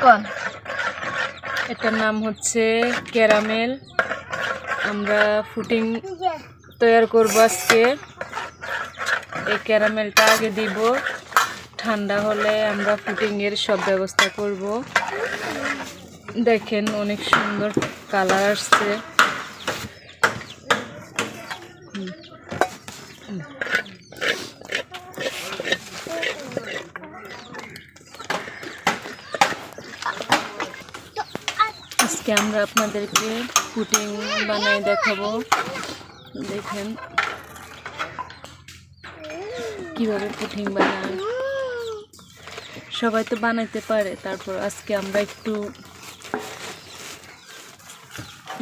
কোন এটার নাম হচ্ছে ক্যারামেল। আমরা ফুটিং তৈরি করব আজকে। এই ক্যারামেলটা আগে দিব। ঠান্ডা হলে আমরা ফুটিংয়ের সব ব্যবস্থা করব। দেখেন অনেক সুন্দর কালার আসছে। আজকে আমরা আপনাদেরকে পুটিং বানাই দেখাবো। দেখেন কীভাবে পুটিং বানায়। সবাই তো বানাইতে পারে, তারপর আজকে আমরা একটু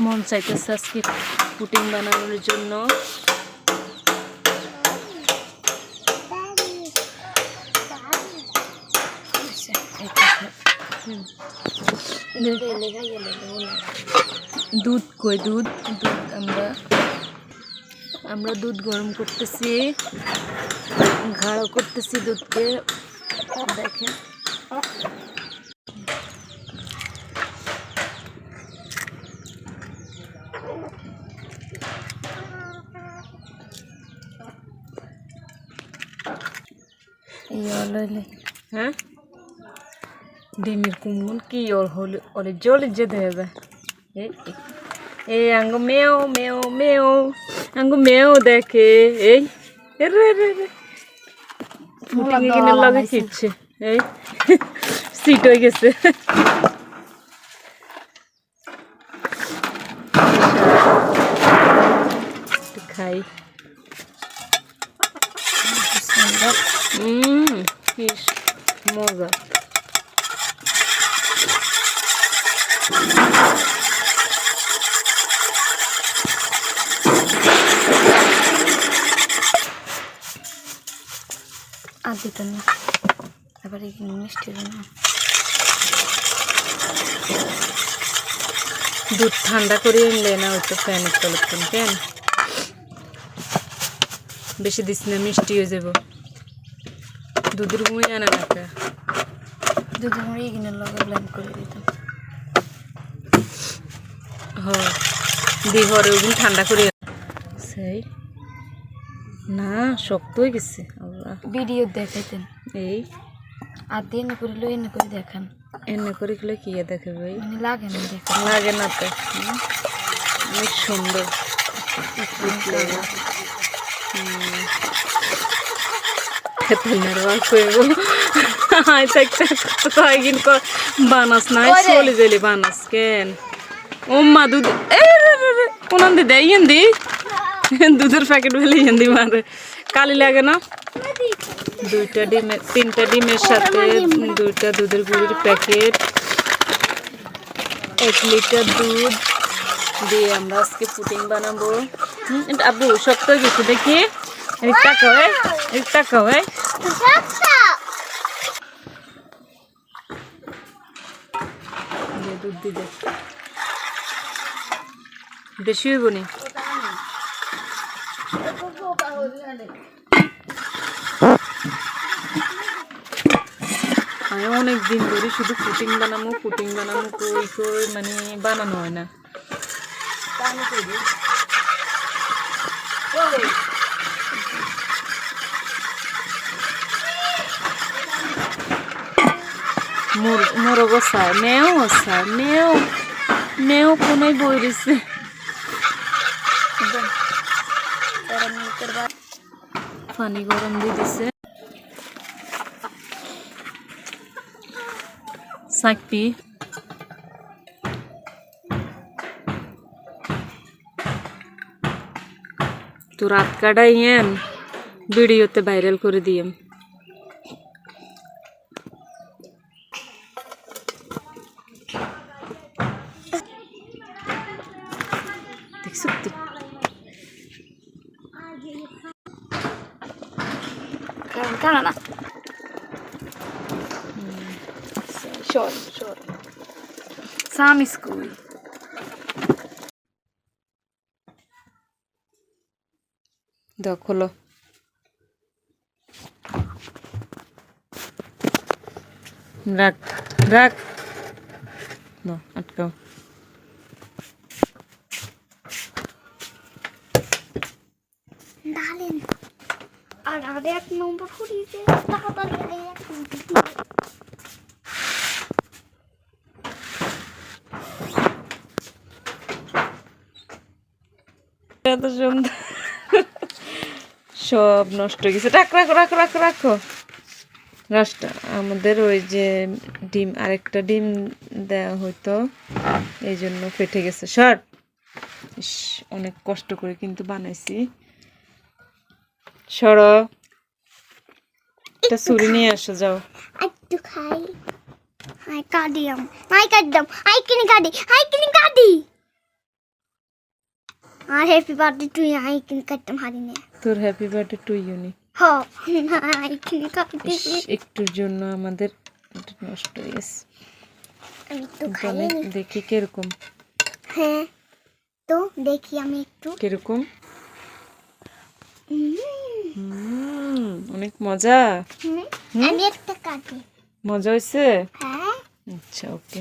মন চাইতেছে আজকে পুটিং বানানোর জন্য। হুম। দুধ কই দুধ? দুধ আমরা আমরা দুধ গরম করতেছি। ঘাড়ো করতেছি দুধকে। দেখেন। হ্যাঁ? ডিমের কুমুন কি ওর হলে ওরে জলে যেতে হবে এই এই আঙ্গু মেও মেও মেও আঙ্গু মেও দেখে এই রে রে রে ফুটিং কিনে লাগে খিচ্ছে এই সিট হয়ে গেছে খাই হুম কি মজা আর দিতেন না এবার এখানে মিষ্টি না দুধ ঠান্ডা করে এনলে না ওই তো ফ্যানের তলে কেন বেশি দিস না মিষ্টি হয়ে যাব। দুধের ঘুমিয়ে আনা না দুধের মুড়ি এখানে লগে ব্লেন্ড করে দিতাম। হ দি ঘরে ওগুলো ঠান্ডা করে সেই। না শক্ত হয়ে গেছে আল্লাহ। ভিডিও দেখাইতেন। এই। আর দিয়ে এনে করে লই এনে করে দেখান। এনে করে গেলে কি দেখে ভাই মানে লাগে না দেখান লাগে না তো। অনেক সুন্দর। কয়েকদিন ক- বানাস না ওরে। চলে গেলি বানাস কেন? ও মা দুধ এ রে রে রে কোনান দি দেয় ইয়েন দি দুধের প্যাকেট ফেলে ইয়েন দি মারে কালি লাগে না দুইটা ডিমের তিনটা ডিমের সাথে দুইটা দুধের গুঁড়ির প্যাকেট এক লিটার দুধ দিয়ে আমরা আজকে পুটিং বানাবো আব্বু শক্ত হয়ে গেছে দেখি এদিক তাকাও এই দে, দুধ দিদে বেশি হইব নি? আমি অনেক দিন ধরে শুধু পুটিং বানাবো পুটিং বানাবো কই কই মানে বানানো হয় না। মোর মোরগ চায় মেও চায় মেও মেও কোনায় বই রয়েছে পানি গরম দিয়ে দিছে সাকপি তো রাত কাটাইয়েন ভিডিওতে ভাইরাল করে দিয়েম দেখছো কারণ না শোন শোন সামি স্কুল দেখল রাখ রাখ না আটকাও ডালেন আর আর এক নম্বর ফুরিয়েছে তাড়াতাড়ি এত সুন্দর। সব নষ্ট হয়ে গেছে। রাখো রাখো রাখো রাখো রাখো। গাছটা আমাদের ওই যে ডিম, আরেকটা ডিম দেওয়া হতো এই জন্য ফেটে গেছে। শর্ট। অনেক কষ্ট করে কিন্তু বানাইছি। সরো। একটা ছুরি নিয়ে আসো যাও। একটু খাই। হাই কাটি আম। হাই কাটদাম হাই কিনে কাটি হাই কিনে কাটি আর হ্যাপি বার্থডে তুই হাই কিনে কাটতাম হারি নে তোর হ্যাপি বার্থডে টু ইউনি হ। হাই কিনে কাটি একটুর জন্য আমাদের নষ্ট হয়ে গেছে। আমি একটু খাই দেখি কীরকম। হ্যাঁ তো দেখি আমি একটু। কীরকম? হুম অনেক মজা। আমি একটা কাটি। মজা হয়েছে হ্যাঁ। আচ্ছা ওকে।